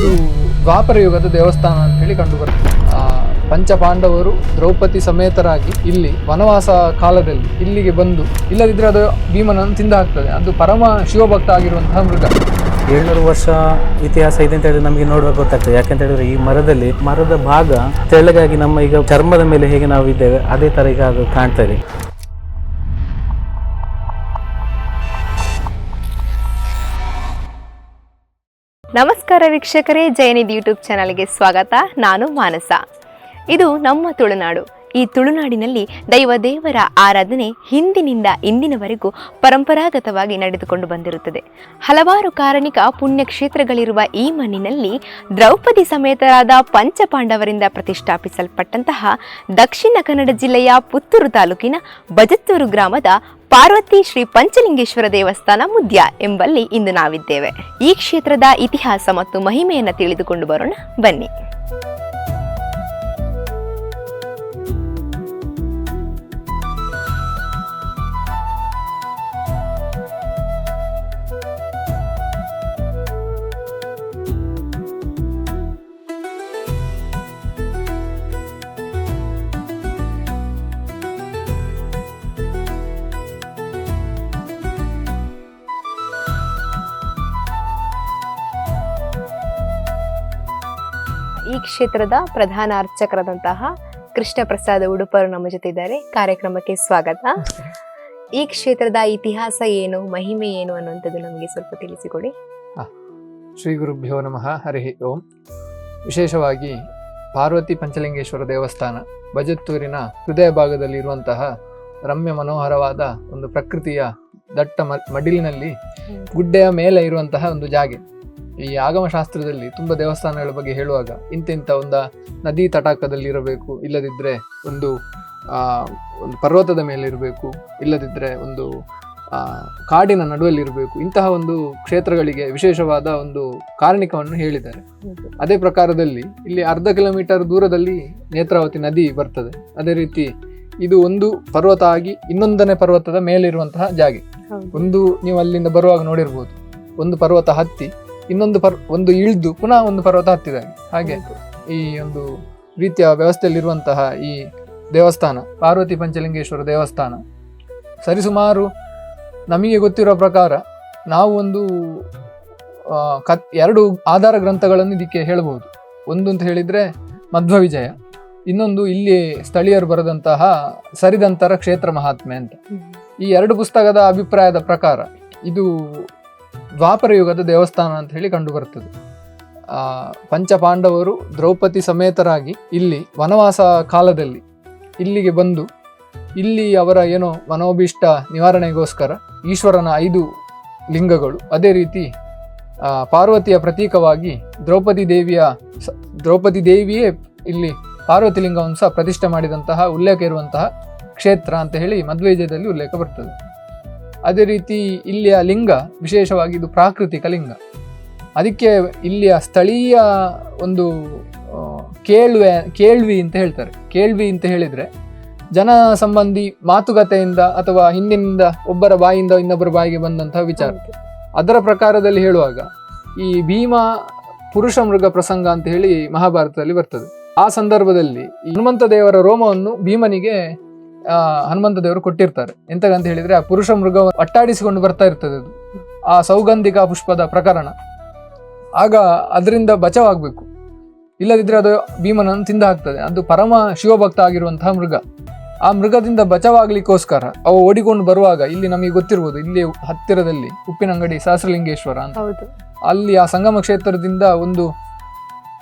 ಇದು ದ್ವಾಪರ ಯುಗದ ದೇವಸ್ಥಾನ ಅಂತ ಹೇಳಿ ಕಂಡು ಬರ್ತದೆ ಆ, ಪಂಚಪಾಂಡವರು ದ್ರೌಪದಿ ಸಮೇತರಾಗಿ ಇಲ್ಲಿ ವನವಾಸ ಕಾಲದಲ್ಲಿ ಇಲ್ಲಿಗೆ ಬಂದು ಇಲ್ಲದಿದ್ರೆ ಅದು ಭೀಮನನ್ನು ತಿಂದ ಹಾಕ್ತದೆ ಅದು ಪರಮ ಶಿವಭಕ್ತ ಆಗಿರುವಂತಹ ಮೃಗ. ಏಳ್ನೂರು ವರ್ಷ ಇತಿಹಾಸ ಇದೆ ಅಂತ ಹೇಳಿದ್ರೆ ನಮಗೆ ನೋಡುವಾಗ ಗೊತ್ತಾಗ್ತದೆ. ಯಾಕಂತ ಹೇಳಿದ್ರೆ ಈ ಮರದಲ್ಲಿ ಮರದ ಭಾಗ ತೆಳ್ಳಗಾಗಿ ನಮ್ಮ ಈಗ ಚರ್ಮದ ಮೇಲೆ ಹೇಗೆ ನಾವು ಇದ್ದೇವೆ ಅದೇ ತರ ಈಗ ಅದು ಕಾಣ್ತಾ ನಮಸ್ಕಾರ ವೀಕ್ಷಕರೇ ಜಯನಿಧಿ ಯೂಟ್ಯೂಬ್ ಚಾನಲ್ಗೆ ಸ್ವಾಗತ. ನಾನು ಮಾನಸ. ಇದು ನಮ್ಮ ತುಳುನಾಡು. ಈ ತುಳುನಾಡಿನಲ್ಲಿ ದೈವದೇವರ ಆರಾಧನೆ ಹಿಂದಿನಿಂದ ಇಂದಿನವರೆಗೂ ಪರಂಪರಾಗತವಾಗಿ ನಡೆದುಕೊಂಡು ಬಂದಿರುತ್ತದೆ. ಹಲವಾರು ಕಾರಣಿಕ ಪುಣ್ಯಕ್ಷೇತ್ರಗಳಿರುವ ಈ ಮಣ್ಣಿನಲ್ಲಿ ದ್ರೌಪದಿ ಸಮೇತರಾದ ಪಂಚಪಾಂಡವರಿಂದ ಪ್ರತಿಷ್ಠಾಪಿಸಲ್ಪಟ್ಟಂತಹ ದಕ್ಷಿಣ ಕನ್ನಡ ಜಿಲ್ಲೆಯ ಪುತ್ತೂರು ತಾಲೂಕಿನ ಬಜತ್ತೂರು ಗ್ರಾಮದ ಪಾರ್ವತಿ ಶ್ರೀ ಪಂಚಲಿಂಗೇಶ್ವರ ದೇವಸ್ಥಾನ ಮುದ್ಯ ಎಂಬಲ್ಲಿ ಇಂದು ನಾವಿದ್ದೇವೆ. ಈ ಕ್ಷೇತ್ರದ ಇತಿಹಾಸ ಮತ್ತು ಮಹಿಮೆಯನ್ನು ತಿಳಿದುಕೊಂಡು ಬರೋಣ. ಬನ್ನಿ. ಕ್ಷೇತ್ರದ ಪ್ರಧಾನ ಅರ್ಚಕರಾದಂತಹ ಕೃಷ್ಣ ಪ್ರಸಾದ್ ಉಡುಪರು ನಮ್ಮ ಜೊತೆ ಇದ್ದಾರೆ ಕಾರ್ಯಕ್ರಮಕ್ಕೆ ಸ್ವಾಗತ. ಈ ಕ್ಷೇತ್ರದ ಇತಿಹಾಸ ಏನು ಮಹಿಮೆ ಏನು ಅನ್ನುವಂಥದ್ದು ನಮಗೆ ಸ್ವಲ್ಪ ತಿಳಿಸಿಕೊಡಿ. ಶ್ರೀ ಗುರುಭ್ಯೋ ನಮಃ. ಹರಿ ಓಂ. ವಿಶೇಷವಾಗಿ ಪಾರ್ವತಿ ಪಂಚಲಿಂಗೇಶ್ವರ ದೇವಸ್ಥಾನ ಬಜತ್ತೂರಿನ ಹೃದಯ ಭಾಗದಲ್ಲಿ ಇರುವಂತಹ ರಮ್ಯ ಮನೋಹರವಾದ ಒಂದು ಪ್ರಕೃತಿಯ ದಟ್ಟ ಮಡಿಲಿನಲ್ಲಿ ಗುಡ್ಡೆಯ ಮೇಲೆ ಇರುವಂತಹ ಒಂದು ಜಾಗೆ. ಈ ಆಗಮಶಾಸ್ತ್ರದಲ್ಲಿ ತುಂಬ ದೇವಸ್ಥಾನಗಳ ಬಗ್ಗೆ ಹೇಳುವಾಗ ಇಂತಿಂಥ ಒಂದು ನದಿ ತಟಾಕದಲ್ಲಿರಬೇಕು ಇಲ್ಲದಿದ್ದರೆ ಒಂದು ಆ, ಒಂದು ಪರ್ವತದ ಮೇಲೆ ಇರಬೇಕು ಇಲ್ಲದಿದ್ದರೆ ಒಂದು ಆ, ಕಾಡಿನ ನಡುವಲ್ಲಿರಬೇಕು ಇಂತಹ ಒಂದು ಕ್ಷೇತ್ರಗಳಿಗೆ ವಿಶೇಷವಾದ ಒಂದು ಕಾರಣಿಕವನ್ನು ಹೇಳಿದ್ದಾರೆ. ಅದೇ ಪ್ರಕಾರದಲ್ಲಿ ಇಲ್ಲಿ ಅರ್ಧ ಕಿಲೋಮೀಟರ್ ದೂರದಲ್ಲಿ ನೇತ್ರಾವತಿ ನದಿ ಬರ್ತದೆ. ಅದೇ ರೀತಿ ಇದು ಒಂದು ಪರ್ವತ ಆಗಿ ಇನ್ನೊಂದನೇ ಪರ್ವತದ ಮೇಲಿರುವಂತಹ ಜಾಗೆ. ಒಂದು ನೀವು ಅಲ್ಲಿಂದ ಬರುವಾಗ ನೋಡಿರ್ಬೋದು. ಒಂದು ಪರ್ವತ ಹತ್ತಿ ಇನ್ನೊಂದು ಪರ್, ಒಂದು ಇಳಿದು ಪುನಃ ಒಂದು ಪರ್ವತ ಹತ್ತಿದಾಗ ಹಾಗೆ ಈ ಒಂದು ರೀತಿಯ ವ್ಯವಸ್ಥೆಯಲ್ಲಿರುವಂತಹ ಈ ದೇವಸ್ಥಾನ, ಪಾರ್ವತಿ ಪಂಚಲಿಂಗೇಶ್ವರ ದೇವಸ್ಥಾನ, ಸರಿಸುಮಾರು ನಮಗೆ ಗೊತ್ತಿರೋ ಪ್ರಕಾರ ನಾವು ಒಂದು ಕತ್, ಎರಡು ಆಧಾರ ಗ್ರಂಥಗಳನ್ನು ಇದಕ್ಕೆ ಹೇಳಬಹುದು ಒಂದು ಅಂತ ಹೇಳಿದರೆ ಮಧ್ವ ವಿಜಯ ಇನ್ನೊಂದು ಇಲ್ಲಿ ಸ್ಥಳೀಯರು ಬರೆದಂತಹ ಸರಿದಂತರ ಕ್ಷೇತ್ರ ಮಹಾತ್ಮೆ ಅಂತ. ಈ ಎರಡು ಪುಸ್ತಕದ ಅಭಿಪ್ರಾಯದ ಪ್ರಕಾರ ಇದು ದ್ವಾಪರ ಯುಗದ ದೇವಸ್ಥಾನ ಅಂತ ಹೇಳಿ ಕಂಡು ಬರ್ತದೆ. ಆ, ಪಂಚಪಾಂಡವರು ದ್ರೌಪದಿ ಸಮೇತರಾಗಿ ಇಲ್ಲಿ ವನವಾಸ ಕಾಲದಲ್ಲಿ ಇಲ್ಲಿಗೆ ಬಂದು ಇಲ್ಲಿ ಅವರ ಏನೋ ಮನೋಭೀಷ್ಟ ನಿವಾರಣೆಗೋಸ್ಕರ ಈಶ್ವರನ ಐದು ಲಿಂಗಗಳು ಅದೇ ರೀತಿ ಪಾರ್ವತಿಯ ಪ್ರತೀಕವಾಗಿ ದ್ರೌಪದಿ ದೇವಿಯ ದ್ರೌಪದಿ ದೇವಿಯೇ ಇಲ್ಲಿ ಪಾರ್ವತಿ ಲಿಂಗವನ್ನು ಸಹ ಪ್ರತಿಷ್ಠೆ ಮಾಡಿದಂತಹ ಉಲ್ಲೇಖ ಇರುವಂತಹ ಕ್ಷೇತ್ರ ಅಂತ ಹೇಳಿ ಮಧ್ವೇಜಯದಲ್ಲಿ ಉಲ್ಲೇಖ ಬರ್ತದೆ. ಅದೇ ರೀತಿ ಇಲ್ಲಿಯ ಲಿಂಗ ವಿಶೇಷವಾಗಿ ಇದು ಪ್ರಾಕೃತಿಕ ಲಿಂಗ. ಅದಕ್ಕೆ ಇಲ್ಲಿಯ ಸ್ಥಳೀಯ ಒಂದು ಕೇಳುವೆ ಕೇಳ್ವಿ ಅಂತ ಹೇಳ್ತಾರೆ. ಕೇಳ್ವಿ ಅಂತ ಹೇಳಿದರೆ ಜನ ಸಂಬಂಧಿ ಮಾತುಕತೆಯಿಂದ ಅಥವಾ ಹಿಂದಿನಿಂದ ಒಬ್ಬರ ಬಾಯಿಂದ ಇನ್ನೊಬ್ಬರ ಬಾಯಿಗೆ ಬಂದಂತಹ ವಿಚಾರ. ಅದರ ಪ್ರಕಾರದಲ್ಲಿ ಹೇಳುವಾಗ ಈ ಭೀಮ ಪುರುಷ ಮೃಗ ಪ್ರಸಂಗ ಅಂತ ಹೇಳಿ ಮಹಾಭಾರತದಲ್ಲಿ ಬರ್ತದೆ. ಆ ಸಂದರ್ಭದಲ್ಲಿ ಹನುಮಂತ ದೇವರ ರೋಮವನ್ನು ಭೀಮನಿಗೆ ಹನುಮಂತ ದೇವರು ಕೊಟ್ಟಿರ್ತಾರೆ. ಎಂತಕ್ಕಂತ ಹೇಳಿದ್ರೆ ಆ ಪುರುಷ ಮೃಗ ಅಟ್ಟಾಡಿಸಿಕೊಂಡು ಬರ್ತಾ ಇರ್ತದೆ ಅದು. ಆ ಸೌಗಂಧಿಕ ಪುಷ್ಪದ ಪ್ರಕರಣ. ಆಗ ಅದರಿಂದ ಬಚಾವಾಗಬೇಕು. ಇಲ್ಲದಿದ್ರೆ ಅದು ಭೀಮನನ್ನು ತಿಂದ ಹಾಕ್ತದೆ ಅದು ಪರಮ ಶಿವಭಕ್ತ ಆಗಿರುವಂತಹ ಮೃಗ. ಆ ಮೃಗದಿಂದ ಬಚಾವಾಗಲಿಕ್ಕೋಸ್ಕರ ಅವು ಓಡಿಕೊಂಡು ಬರುವಾಗ ಇಲ್ಲಿ ನಮಗೆ ಗೊತ್ತಿರ್ಬೋದು ಇಲ್ಲಿ ಹತ್ತಿರದಲ್ಲಿ ಉಪ್ಪಿನಂಗಡಿ ಸಹಸ್ರಲಿಂಗೇಶ್ವರ ಅಂತ. ಅಲ್ಲಿ ಆ ಸಂಗಮ ಕ್ಷೇತ್ರದಿಂದ ಒಂದು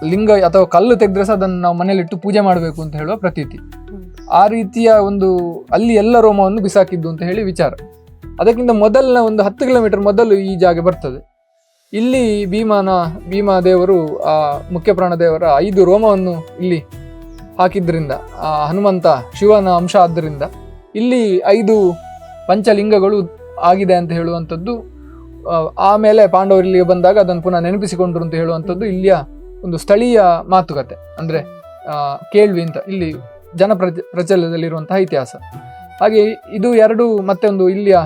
ಲಿಂಗ ಅಥವಾ ಕಲ್ಲು ತೆಗೆದ್ರೆ ಸಹ ಅದನ್ನು ನಾವು ಮನೇಲಿಟ್ಟು ಪೂಜೆ ಮಾಡಬೇಕು ಅಂತ ಹೇಳುವ ಪ್ರತೀತಿ. ಆ ರೀತಿಯ ಒಂದು ಅಲ್ಲಿ ಎಲ್ಲ ರೋಮವನ್ನು ಬಿಸಾಕಿದ್ದು ಅಂತ ಹೇಳಿ ವಿಚಾರ. ಅದಕ್ಕಿಂತ ಮೊದಲಿನ ಒಂದು ಹತ್ತು ಕಿಲೋಮೀಟರ್ ಮೊದಲು ಈ ಜಾಗ ಬರ್ತದೆ. ಇಲ್ಲಿ ಭೀಮಾನ, ಭೀಮಾ ದೇವರು, ಆ ಮುಖ್ಯ ಪ್ರಾಣ ದೇವರ ಐದು ರೋಮವನ್ನು ಇಲ್ಲಿ ಹಾಕಿದ್ರಿಂದ, ಆ ಹನುಮಂತ ಶಿವನ ಅಂಶ ಆದ್ದರಿಂದ ಇಲ್ಲಿ ಐದು ಪಂಚಲಿಂಗಗಳು ಆಗಿದೆ ಅಂತ ಹೇಳುವಂಥದ್ದು ಆಮೇಲೆ ಪಾಂಡವರು ಇಲ್ಲಿಗೆ ಬಂದಾಗ ಅದನ್ನು ಪುನಃ ನೆನಪಿಸಿಕೊಂಡ್ರು ಅಂತ ಹೇಳುವಂಥದ್ದು ಇಲ್ಲಿಯ ಒಂದು ಸ್ಥಳೀಯ ಮಾತುಕತೆ, ಅಂದರೆ ಕೇಳ್ವಿ ಅಂತ ಇಲ್ಲಿ ಜನ ಪ್ರಚ ಪ್ರಚಲದಲ್ಲಿರುವಂತಹ ಇತಿಹಾಸ. ಹಾಗೆ ಇದು ಎರಡು ಮತ್ತೆ ಒಂದು ಇಲ್ಲಿಯ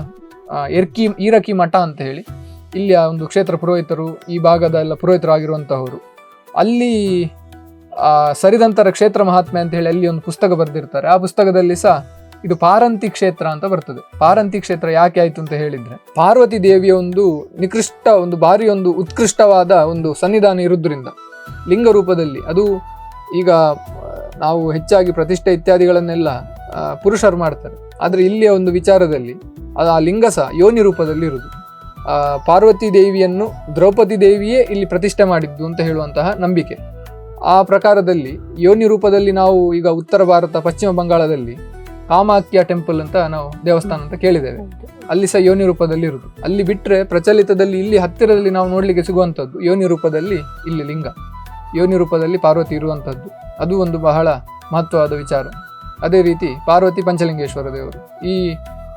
ಎರ್ಕಿ, ಈರಕಿ ಮಠ ಅಂತ ಹೇಳಿ, ಇಲ್ಲಿಯ ಒಂದು ಕ್ಷೇತ್ರ ಪುರೋಹಿತರು, ಈ ಭಾಗದ ಎಲ್ಲ ಪುರೋಹಿತರು ಆಗಿರುವಂತಹವರು. ಅಲ್ಲಿ ಸರಿದಂತರ ಕ್ಷೇತ್ರ ಮಹಾತ್ಮೆ ಅಂತ ಹೇಳಿ ಅಲ್ಲಿ ಒಂದು ಪುಸ್ತಕ ಬರೆದಿರ್ತಾರೆ. ಆ ಪುಸ್ತಕದಲ್ಲಿ ಸಹ ಇದು ಪಾರಂತಿ ಕ್ಷೇತ್ರ ಅಂತ ಬರ್ತದೆ. ಪಾರಂತಿ ಕ್ಷೇತ್ರ ಯಾಕೆ ಆಯ್ತು ಅಂತ ಹೇಳಿದ್ರೆ, ಪಾರ್ವತಿ ದೇವಿಯ ಒಂದು ನಿಕೃಷ್ಟ, ಒಂದು ಭಾರಿ ಒಂದು ಉತ್ಕೃಷ್ಟವಾದ ಒಂದು ಸನ್ನಿಧಾನ ಇರುವುದರಿಂದ ಲಿಂಗ ರೂಪದಲ್ಲಿ. ಅದು ಈಗ ನಾವು ಹೆಚ್ಚಾಗಿ ಪ್ರತಿಷ್ಠೆ ಇತ್ಯಾದಿಗಳನ್ನೆಲ್ಲ ಪುರುಷರು ಮಾಡ್ತಾರೆ. ಆದರೆ ಇಲ್ಲಿಯ ಒಂದು ವಿಚಾರದಲ್ಲಿ, ಅದು ಆ ಲಿಂಗಸ ಯೋನಿ ರೂಪದಲ್ಲಿ ಇರುವುದು. ಪಾರ್ವತಿ ದೇವಿಯನ್ನು ದ್ರೌಪದಿ ದೇವಿಯೇ ಇಲ್ಲಿ ಪ್ರತಿಷ್ಠೆ ಮಾಡಿದ್ದು ಅಂತ ಹೇಳುವಂತಹ ನಂಬಿಕೆ. ಆ ಪ್ರಕಾರದಲ್ಲಿ ಯೋನಿ ರೂಪದಲ್ಲಿ ನಾವು ಈಗ ಉತ್ತರ ಭಾರತ, ಪಶ್ಚಿಮ ಬಂಗಾಳದಲ್ಲಿ ಕಾಮಾಕ್ಯ ಟೆಂಪಲ್ ಅಂತ ನಾವು ದೇವಸ್ಥಾನ ಅಂತ ಕೇಳಿದ್ದೇವೆ. ಅಲ್ಲಿ ಸಹ ಯೋನಿ ರೂಪದಲ್ಲಿ ಇರುವುದು. ಅಲ್ಲಿ ಬಿಟ್ಟರೆ ಪ್ರಚಲಿತದಲ್ಲಿ ಇಲ್ಲಿ ಹತ್ತಿರದಲ್ಲಿ ನಾವು ನೋಡಲಿಕ್ಕೆ ಸಿಗುವಂಥದ್ದು ಯೋನಿ ರೂಪದಲ್ಲಿ ಇಲ್ಲಿ ಲಿಂಗ. ಯೋನಿ ರೂಪದಲ್ಲಿ ಪಾರ್ವತಿ ಇರುವಂಥದ್ದು. ಅದು ಒಂದು ಬಹಳ ಮಹತ್ವವಾದ ವಿಚಾರ. ಅದೇ ರೀತಿ ಪಾರ್ವತಿ ಪಂಚಲಿಂಗೇಶ್ವರ ದೇವರು, ಈ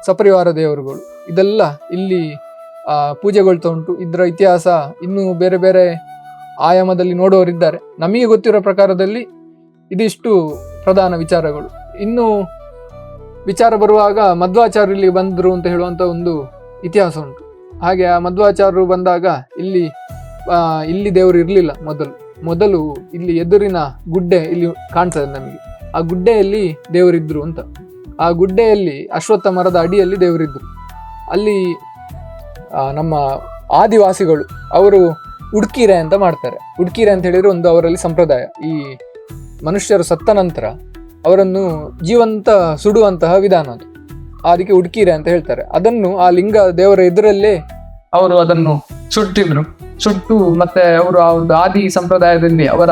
ಸಪರಿವಾರ ದೇವರುಗಳು, ಇದೆಲ್ಲ ಇಲ್ಲಿ ಪೂಜೆಗೊಳ್ತಾ ಉಂಟು. ಇದರ ಇತಿಹಾಸ ಇನ್ನೂ ಬೇರೆ ಬೇರೆ ಆಯಾಮದಲ್ಲಿ ನೋಡುವವರಿದ್ದಾರೆ. ನಮಗೆ ಗೊತ್ತಿರೋ ಪ್ರಕಾರದಲ್ಲಿ ಇದಿಷ್ಟು ಪ್ರಧಾನ ವಿಚಾರಗಳು. ಇನ್ನು ವಿಚಾರ ಬರುವಾಗ ಮಧ್ವಾಚಾರ್ಯ ಇಲ್ಲಿ ಬಂದರು ಅಂತ ಹೇಳುವಂಥ ಒಂದು ಇತಿಹಾಸ ಉಂಟು. ಹಾಗೆ ಆ ಮಧ್ವಾಚಾರ್ಯರು ಬಂದಾಗ ಇಲ್ಲಿ ಇಲ್ಲಿ ದೇವರು ಇರಲಿಲ್ಲ ಮೊದಲು. ಮೊದಲು ಇಲ್ಲಿ ಎದುರಿನ ಗುಡ್ಡೆ ಇಲ್ಲಿ ಕಾಣ್ತದೆ ನಮಗೆ. ಆ ಗುಡ್ಡೆಯಲ್ಲಿ ದೇವರಿದ್ರು ಅಂತ. ಆ ಗುಡ್ಡೆಯಲ್ಲಿ ಅಶ್ವತ್ಥ ಮರದ ಅಡಿಯಲ್ಲಿ ದೇವರಿದ್ರು. ಅಲ್ಲಿ ನಮ್ಮ ಆದಿವಾಸಿಗಳು, ಅವರು ಉಡ್ಕೀರೆ ಅಂತ ಮಾಡ್ತಾರೆ. ಉಡ್ಕೀರೆ ಅಂತ ಹೇಳಿದ್ರೆ ಒಂದು ಅವರಲ್ಲಿ ಸಂಪ್ರದಾಯ. ಈ ಮನುಷ್ಯರು ಸತ್ತ ನಂತರ ಅವರನ್ನು ಜೀವಂತ ಸುಡುವಂತಹ ವಿಧಾನ ಅದು. ಅದಕ್ಕೆ ಉಡ್ಕೀರೆ ಅಂತ ಹೇಳ್ತಾರೆ. ಅದನ್ನು ಆ ಲಿಂಗ ದೇವರ ಎದುರಲ್ಲೇ ಅವರು ಅದನ್ನು ಸುಟ್ಟಿದ್ರು. ಸುಟ್ಟು ಮತ್ತೆ ಅವರು ಆ ಒಂದು ಆದಿ ಸಂಪ್ರದಾಯದಲ್ಲಿ ಅವರ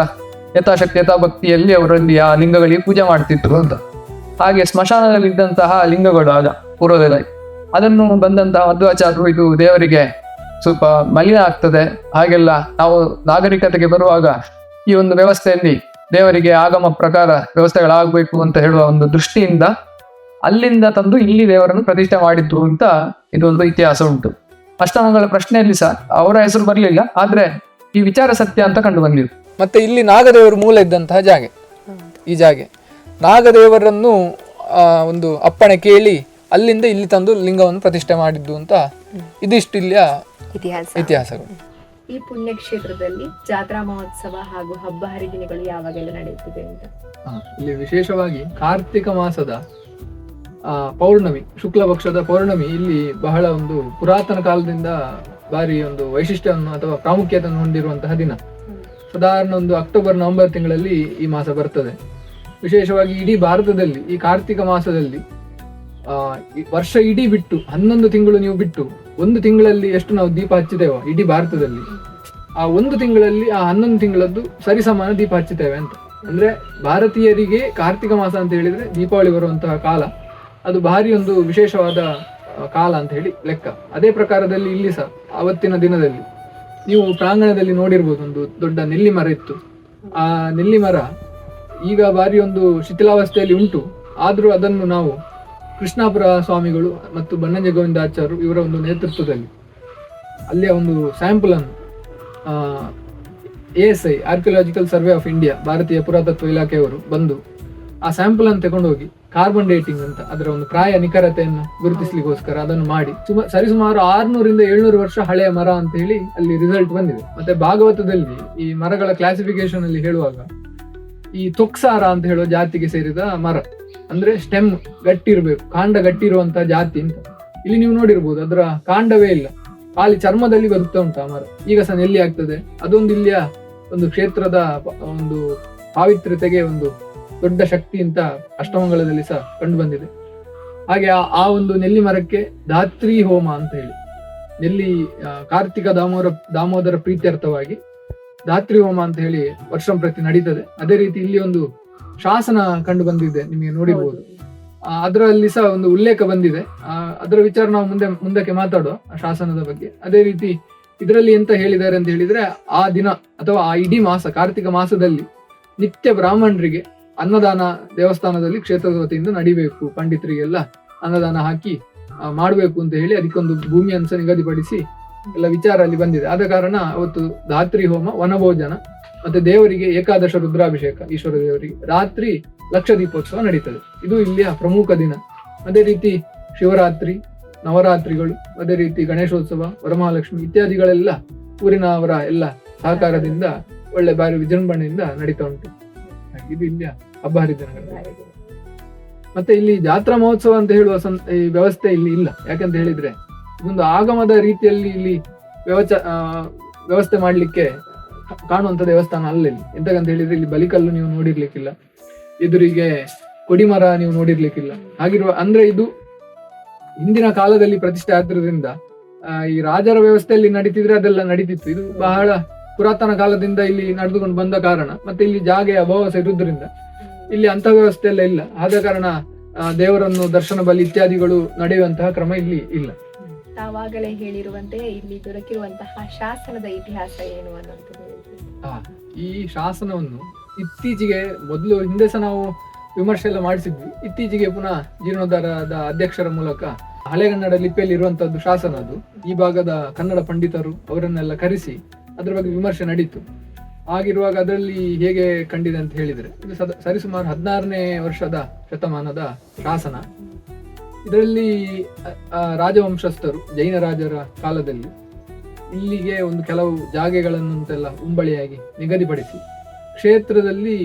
ಯಥಾಶಕ್ತಿ, ಯಥಾಭಕ್ತಿಯಲ್ಲಿ ಅವರಲ್ಲಿ ಆ ಲಿಂಗಗಳಿಗೆ ಪೂಜೆ ಮಾಡ್ತಿದ್ರು ಅಂತ. ಹಾಗೆ ಸ್ಮಶಾನದಲ್ಲಿದ್ದಂತಹ ಲಿಂಗಗಳು ಆಗ ಪೂರ್ವದಲ್ಲಿ. ಅದನ್ನು ಬಂದಂತಹ ಮಧ್ವಾಚಾರ್ಯರು ಇದು ದೇವರಿಗೆ ಸ್ವಲ್ಪ ಮಲಿನ ಆಗ್ತದೆ. ಹಾಗೆಲ್ಲ ನಾವು ನಾಗರಿಕತೆಗೆ ಬರುವಾಗ ಈ ಒಂದು ವ್ಯವಸ್ಥೆಯಲ್ಲಿ ದೇವರಿಗೆ ಆಗಮ ಪ್ರಕಾರ ವ್ಯವಸ್ಥೆಗಳಾಗಬೇಕು ಅಂತ ಹೇಳುವ ಒಂದು ದೃಷ್ಟಿಯಿಂದ ಅಲ್ಲಿಂದ ತಂದು ಇಲ್ಲಿ ದೇವರನ್ನು ಪ್ರತಿಷ್ಠೆ ಮಾಡಿದ್ರು ಅಂತ ಇದೊಂದು ಇತಿಹಾಸ ಉಂಟು. ಅಷ್ಟಮಂಗಳ ಪ್ರಶ್ನೆಯಲ್ಲಿ ಸಹ ಅವರ ಹೆಸರು ಬರಲಿಲ್ಲ ಆದ್ರೆ ಈ ವಿಚಾರ ಸತ್ಯ ಅಂತ ಕಂಡು ಬಂದಿದೆ. ಮತ್ತೆ ಇಲ್ಲಿ ನಾಗದೇವರು ಮೂಲ ಇದ್ದಂತಹ ಜಾಗೆ ಈ ಜಾಗೆ. ನಾಗದೇವರನ್ನು ಒಂದು ಅಪ್ಪಣೆ ಕೇಳಿ ಅಲ್ಲಿಂದ ಇಲ್ಲಿ ತಂದು ಲಿಂಗವನ್ನು ಪ್ರತಿಷ್ಠೆ ಮಾಡಿದ್ದು ಅಂತ ಇದಿಷ್ಟು ಇಲ್ಲಿಯ ಇತಿಹಾಸ. ಇತಿಹಾಸಗಳು. ಈ ಪುಣ್ಯಕ್ಷೇತ್ರದಲ್ಲಿ ಜಾತ್ರಾ ಮಹೋತ್ಸವ ಹಾಗೂ ಹಬ್ಬ ಹರಿದಿನಗಳು ಯಾವಾಗೆಲ್ಲ ನಡೆಯುತ್ತಿದೆ ಅಂತ? ಇಲ್ಲಿ ವಿಶೇಷವಾಗಿ ಕಾರ್ತಿಕ ಮಾಸದ ಪೌರ್ಣಮಿ ಶುಕ್ಲಪಕ್ಷದ ಪೌರ್ಣಮಿ ಇಲ್ಲಿ ಬಹಳ ಒಂದು ಪುರಾತನ ಕಾಲದಿಂದ ಬಾರಿ ಒಂದು ವೈಶಿಷ್ಟ್ಯವನ್ನು ಅಥವಾ ಪ್ರಾಮುಖ್ಯತೆಯನ್ನು ಹೊಂದಿರುವಂತಹ ದಿನ. ಸಾಧಾರಣ ಒಂದು ಅಕ್ಟೋಬರ್ ನವೆಂಬರ್ ತಿಂಗಳಲ್ಲಿ ಈ ಮಾಸ ಬರ್ತದೆ. ವಿಶೇಷವಾಗಿ ಇಡೀ ಭಾರತದಲ್ಲಿ ಈ ಕಾರ್ತಿಕ ಮಾಸದಲ್ಲಿ ಆ, ವರ್ಷ ಇಡೀ ಬಿಟ್ಟು ಹನ್ನೊಂದು ತಿಂಗಳು ನೀವು ಬಿಟ್ಟು ಒಂದು ತಿಂಗಳಲ್ಲಿ ಎಷ್ಟು ನಾವು ದೀಪ ಹಚ್ಚಿದ್ದೇವೋ ಇಡೀ ಭಾರತದಲ್ಲಿ ಆ ಒಂದು ತಿಂಗಳಲ್ಲಿ ಆ ಹನ್ನೊಂದು ತಿಂಗಳದ್ದು ಸರಿಸಮಾನ ದೀಪ ಹಚ್ಚುತ್ತೇವೆ ಅಂತ. ಅಂದ್ರೆ ಭಾರತೀಯರಿಗೆ ಕಾರ್ತಿಕ ಮಾಸ ಅಂತ ಹೇಳಿದ್ರೆ ದೀಪಾವಳಿ ಬರುವಂತಹ ಕಾಲ. ಅದು ಭಾರಿ ಒಂದು ವಿಶೇಷವಾದ ಕಾಲ ಅಂತ ಹೇಳಿ ಲೆಕ್ಕ. ಅದೇ ಪ್ರಕಾರದಲ್ಲಿ ಇಲ್ಲಿ ಸಹ ಅವತ್ತಿನ ದಿನದಲ್ಲಿ. ನೀವು ಪ್ರಾಂಗಣದಲ್ಲಿ ನೋಡಿರ್ಬೋದು, ಒಂದು ದೊಡ್ಡ ನೆಲ್ಲಿ ಮರ ಇತ್ತು. ಆ ನೆಲ್ಲಿ ಮರ ಈಗ ಭಾರಿ ಒಂದು ಶಿಥಿಲಾವಸ್ಥೆಯಲ್ಲಿ ಉಂಟು. ಆದರೂ ಅದನ್ನು ನಾವು ಕೃಷ್ಣಾಪುರ ಸ್ವಾಮಿಗಳು ಮತ್ತು ಬನ್ನಂಜ ಗೋವಿಂದಾಚಾರ್ಯರು ಇವರ ಒಂದು ನೇತೃತ್ವದಲ್ಲಿ, ಅಲ್ಲಿಯ ಒಂದು ಸ್ಯಾಂಪಲ್ ಅನ್ನು A S I archaeological survey of India ಭಾರತೀಯ ಪುರಾತತ್ವ ಇಲಾಖೆಯವರು ಬಂದು ಆ ಸ್ಯಾಂಪಲ್ ಅನ್ನು ತಗೊಂಡೋಗಿ ಕಾರ್ಬನ್ ಡೇಟಿಂಗ್ ಅಂತ ಅದರ ಒಂದು ಪ್ರಾಯ ನಿಖರತೆಯನ್ನು ಗುರುತಿಸ್ಲಿಕ್ಕೋಸ್ಕರ ಅದನ್ನು ಮಾಡಿ. ಸುಮಾರು ಸರಿಸುಮಾರು ಆರ್ನೂರಿಂದ ಏಳ್ನೂರು ವರ್ಷ ಹಳೆಯ ಮರ ಅಂತ ಹೇಳಿ ಅಲ್ಲಿ ರಿಸಲ್ಟ್ ಬಂದಿದೆ. ಮತ್ತೆ ಭಾಗವತದಲ್ಲಿ ಈ ಮರಗಳ ಕ್ಲಾಸಿಫಿಕೇಶನ್ ಅಲ್ಲಿ ಹೇಳುವಾಗ ಈ ತೊಕ್ಸಾರ ಅಂತ ಹೇಳುವ ಜಾತಿಗೆ ಸೇರಿದ ಮರ, ಅಂದ್ರೆ ಸ್ಟೆಮ್ ಗಟ್ಟಿ ಇರಬೇಕು ಕಾಂಡ ಗಟ್ಟಿ ಇರುವಂತಹ ಜಾತಿ ಅಂತ. ಇಲ್ಲಿ ನೀವು ನೋಡಿರ್ಬೋದು ಅದರ ಕಾಂಡವೇ ಇಲ್ಲ. ಖಾಲಿ ಚರ್ಮದಲ್ಲಿ ಬದುಕ್ತಾ ಉಂಟು ಆ ಮರ. ಈಗ ಸಹ ನೆಲ್ಲಿ ಆಗ್ತದೆ. ಅದೊಂದು ಇಲ್ಲಿಯ ಒಂದು ಕ್ಷೇತ್ರದ ಒಂದು ಪಾವಿತ್ರ್ಯತೆಗೆ ಒಂದು ದೊಡ್ಡ ಶಕ್ತಿ ಅಂತ ಅಷ್ಟಮಂಗಲದಲ್ಲಿ ಸಹ ಕಂಡು ಬಂದಿದೆ. ಹಾಗೆ ಆ- ಒಂದು ನೆಲ್ಲಿ ಮರಕ್ಕೆ ಧಾತ್ರಿ ಹೋಮ ಅಂತ ಹೇಳಿ. ನೆಲ್ಲಿ ಕಾರ್ತಿಕ ದಾಮೋದರ ದಾಮೋದರ ಪ್ರೀತ್ಯರ್ಥವಾಗಿ ಧಾತ್ರಿ ಹೋಮ ಅಂತ ಹೇಳಿ ವರ್ಷ ಪ್ರತಿ ನಡೀತದೆ. ಅದೇ ರೀತಿ ಇಲ್ಲಿ ಒಂದು ಶಾಸನ ಕಂಡು ಬಂದಿದೆ ನಿಮಗೆ ನೋಡಿರ್ಬೋದು ಆ, ಅದರಲ್ಲಿ ಸಹ ಒಂದು ಉಲ್ಲೇಖ ಬಂದಿದೆ. ಅದರ ವಿಚಾರ ನಾವು ಮುಂದೆ ಮುಂದಕ್ಕೆ ಮಾತಾಡುವ ಆ ಶಾಸನದ ಬಗ್ಗೆ. ಅದೇ ರೀತಿ ಇದರಲ್ಲಿ ಎಂತ ಹೇಳಿದ್ದಾರೆ ಅಂತ ಹೇಳಿದ್ರೆ ಆ ದಿನ ಅಥವಾ ಆ ಇಡೀ ಮಾಸ ಕಾರ್ತಿಕ ಮಾಸದಲ್ಲಿ ನಿತ್ಯ ಬ್ರಾಹ್ಮಣರಿಗೆ ಅನ್ನದಾನ ದೇವಸ್ಥಾನದಲ್ಲಿ ಕ್ಷೇತ್ರದ ವತಿಯಿಂದ ನಡಿಬೇಕು ಪಂಡಿತರಿಗೆಲ್ಲ ಅನ್ನದಾನ ಹಾಕಿ ಮಾಡಬೇಕು ಅಂತ ಹೇಳಿ ಅದಕ್ಕೊಂದು ಭೂಮಿಯನ್ನು ಸಹ ನಿಗದಿಪಡಿಸಿ ಎಲ್ಲ ವಿಚಾರ ಅಲ್ಲಿ ಬಂದಿದೆ. ಆದ ಕಾರಣ ಅವತ್ತು ಧಾತ್ರಿ ಹೋಮ, ವನಭೋಜನ ಮತ್ತೆ ದೇವರಿಗೆ ಏಕಾದಶ ರುದ್ರಾಭಿಷೇಕ, ಈಶ್ವರ ದೇವರಿಗೆ ರಾತ್ರಿ ಲಕ್ಷ ದೀಪೋತ್ಸವ ನಡೀತದೆ. ಇದು ಇಲ್ಲಿಯ ಪ್ರಮುಖ ದಿನ. ಅದೇ ರೀತಿ ಶಿವರಾತ್ರಿ, ನವರಾತ್ರಿಗಳು, ಅದೇ ರೀತಿ ಗಣೇಶೋತ್ಸವ, ವರಮಹಾಲಕ್ಷ್ಮಿ ಇತ್ಯಾದಿಗಳೆಲ್ಲ ಊರಿನವರ ಎಲ್ಲ ಸಹಕಾರದಿಂದ ಒಳ್ಳೆ ಬಾರಿ ವಿಜೃಂಭಣೆಯಿಂದ ನಡೀತಾ ಉಂಟು. ಇದು ಇಲ್ಲಿಯ ಹಬ್ಬ ಹರಿದಿನಗಳಲ್ಲಿ ಮತ್ತೆ ಇಲ್ಲಿ ಜಾತ್ರಾ ಮಹೋತ್ಸವ ಅಂತ ಹೇಳುವ ವ್ಯವಸ್ಥೆ ಇಲ್ಲಿ ಇಲ್ಲ. ಯಾಕಂತ ಹೇಳಿದ್ರೆ ಇದೊಂದು ಆಗಮದ ರೀತಿಯಲ್ಲಿ ಇಲ್ಲಿ ವ್ಯವಚ ವ್ಯವಸ್ಥೆ ಮಾಡಲಿಕ್ಕೆ ಕಾಣುವಂತ ದೇವಸ್ಥಾನ ಅಲ್ಲ ಇಲ್ಲಿ. ಎಂತಕ್ಕಂತ ಹೇಳಿದ್ರೆ ಇಲ್ಲಿ ಬಲಿಕಲ್ಲು ನೀವು ನೋಡಿರ್ಲಿಕ್ಕಿಲ್ಲ. ಎದುರಿಗೆ ಕೊಡಿಮರ ನೀವು ನೋಡಿರ್ಲಿಕ್ಕಿಲ್ಲ. ಹಾಗಿರುವ ಅಂದ್ರೆ ಇದು ಹಿಂದಿನ ಕಾಲದಲ್ಲಿ ಪ್ರತಿಷ್ಠೆ ಆದ್ರಿಂದ ಈ ರಾಜರ ವ್ಯವಸ್ಥೆಯಲ್ಲಿ ನಡೀತಿದ್ರೆ ಅದೆಲ್ಲ ನಡೀತಿತ್ತು. ಇದು ಬಹಳ ಪುರಾತನ ಕಾಲದಿಂದ ಇಲ್ಲಿ ನಡೆದುಕೊಂಡು ಬಂದ ಕಾರಣ ಮತ್ತೆ ಇಲ್ಲಿ ಜಾಗೆ ಅಭಾವಸ ಇರುವುದರಿಂದ ಇಲ್ಲಿ ಅಂತ ವ್ಯವಸ್ಥೆ ಎಲ್ಲ ಇಲ್ಲ. ಆದ ಕಾರಣ ದೇವರನ್ನು ದರ್ಶನ ಬಲಿ ಇತ್ಯಾದಿಗಳು ನಡೆಯುವಂತಹ ಕ್ರಮ ಇಲ್ಲಿ ಇಲ್ಲ. ತಾವಾಗಲೇ ಹೇಳಿರುವಂತೆ ಇಲ್ಲಿ ದೊರಕಿರುವಂತಹ ಶಾಸನದ ಇತಿಹಾಸ ಏನು ಈ ಶಾಸನವನ್ನು ಇತ್ತೀಚೆಗೆ ಮೊದಲು ಹಿಂದೆ ಸಹ ನಾವು ವಿಮರ್ಶೆ ಎಲ್ಲ ಮಾಡಿಸಿದ್ವಿ. ಇತ್ತೀಚೆಗೆ ಪುನಃ ಜೀರ್ಣೋದ್ಧಾರದ ಅಧ್ಯಕ್ಷರ ಮೂಲಕ ಹಳೆಗನ್ನಡ ಲಿಪಿಯಲ್ಲಿ ಇರುವಂತದ್ದು ಶಾಸನ ಅದು. ಈ ಭಾಗದ ಕನ್ನಡ ಪಂಡಿತರು ಅವರನ್ನೆಲ್ಲ ಕರೆಸಿ ಅದ್ರ ಬಗ್ಗೆ ವಿಮರ್ಶೆ ನಡೀತು. ಆಗಿರುವಾಗ ಅದರಲ್ಲಿ ಹೇಗೆ ಕಂಡಿದೆ ಅಂತ ಹೇಳಿದ್ರೆ, ಇದು ಸದ, ಸರಿಸುಮಾರು ಹದಿನಾರನೇ ವರ್ಷದ ಶತಮಾನದ ಶಾಸನ. ಇದರಲ್ಲಿ ರಾಜವಂಶಸ್ಥರು, ಜೈನ ರಾಜರ ಕಾಲದಲ್ಲಿ ಇಲ್ಲಿಗೆ ಒಂದು ಕೆಲವು ಜಾಗೆಗಳನ್ನಂತೆಲ್ಲ ಉಂಬಳಿಯಾಗಿ ನಿಗದಿಪಡಿಸಿ, ಕ್ಷೇತ್ರದಲ್ಲಿ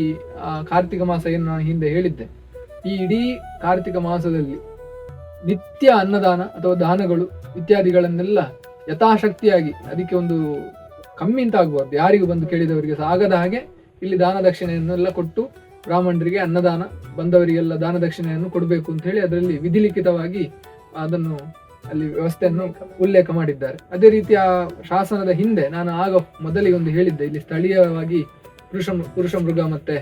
ಕಾರ್ತಿಕ ಮಾಸ ಏನು ನಾನು ಹಿಂದೆ ಹೇಳಿದ್ದೆ. ಈ ಇಡೀ ಕಾರ್ತಿಕ ಮಾಸದಲ್ಲಿ ನಿತ್ಯ ಅನ್ನದಾನ ಅಥವಾ ದಾನಗಳು ಇತ್ಯಾದಿಗಳನ್ನೆಲ್ಲ ಯಥಾಶಕ್ತಿಯಾಗಿ, ಅದಕ್ಕೆ ಒಂದು ಕಮ್ಮಿ ಅಂತ ಆಗಬಾರ್ದು. ಯಾರಿಗೂ ಬಂದು ಕೇಳಿದವರಿಗೆ ಸಹ ಆಗದ ಹಾಗೆ ಇಲ್ಲಿ ದಾನ ದಕ್ಷಿಣೆಯನ್ನೆಲ್ಲ ಕೊಟ್ಟು ಬ್ರಾಹ್ಮಣರಿಗೆ ಅನ್ನದಾನ, ಬಂದವರಿಗೆಲ್ಲ ದಾನ ದಕ್ಷಿಣೆಯನ್ನು ಕೊಡಬೇಕು ಅಂತ ಹೇಳಿ ಅದರಲ್ಲಿ ವಿಧಿಲಿಖಿತವಾಗಿ ಅದನ್ನು ಅಲ್ಲಿ ವ್ಯವಸ್ಥೆಯನ್ನು ಉಲ್ಲೇಖ ಮಾಡಿದ್ದಾರೆ. ಅದೇ ರೀತಿ ಆ ಶಾಸನದ ಹಿಂದೆ ನಾನು ಆಗ ಮೊದಲಿಗೆ ಒಂದು ಹೇಳಿದ್ದೆ, ಇಲ್ಲಿ ಸ್ಥಳೀಯವಾಗಿ ಪುರುಷ ಪುರುಷ ಮೃಗ ಮತ್ತೆ